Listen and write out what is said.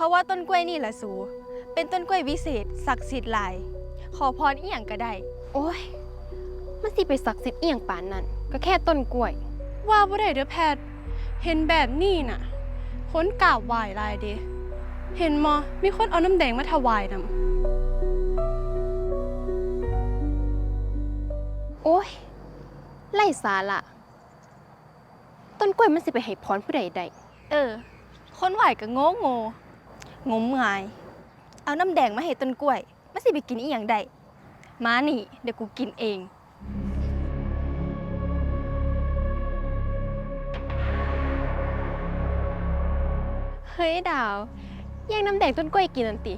เขาว่าต้นกล้วยนี่แหละสู เป็นต้นกล้วยวิเศษศักดิ์สิทธิ์หลาย ขอพรอีหยังก็ได้ โอ้ย มันสิไปศักดิ์สิทธิ์เอียงปานนั้น ก็แค่ต้นกล้วย ว่าบ่ได้เด้อแพทย์ เห็นแบบนี้น่ะ คนกราบไหว้หลายเด้เห็นมอมีคนเอาน้ำแดงมาถวายนำโอ้ย ไล่สาระต้นกล้วยมันสิไปให้พรผู้ใดได้ เออ คนไหวก็โง่โง่ งมงาย เอาน้ำแดงมาให้ต้นกล้วยมาสิไปกินอีหยังได้มานี่ เดี๋ยวกูกินเอง เฮ้ยดาว แย่งน้ำแดงต้นกล้วยกินนันติ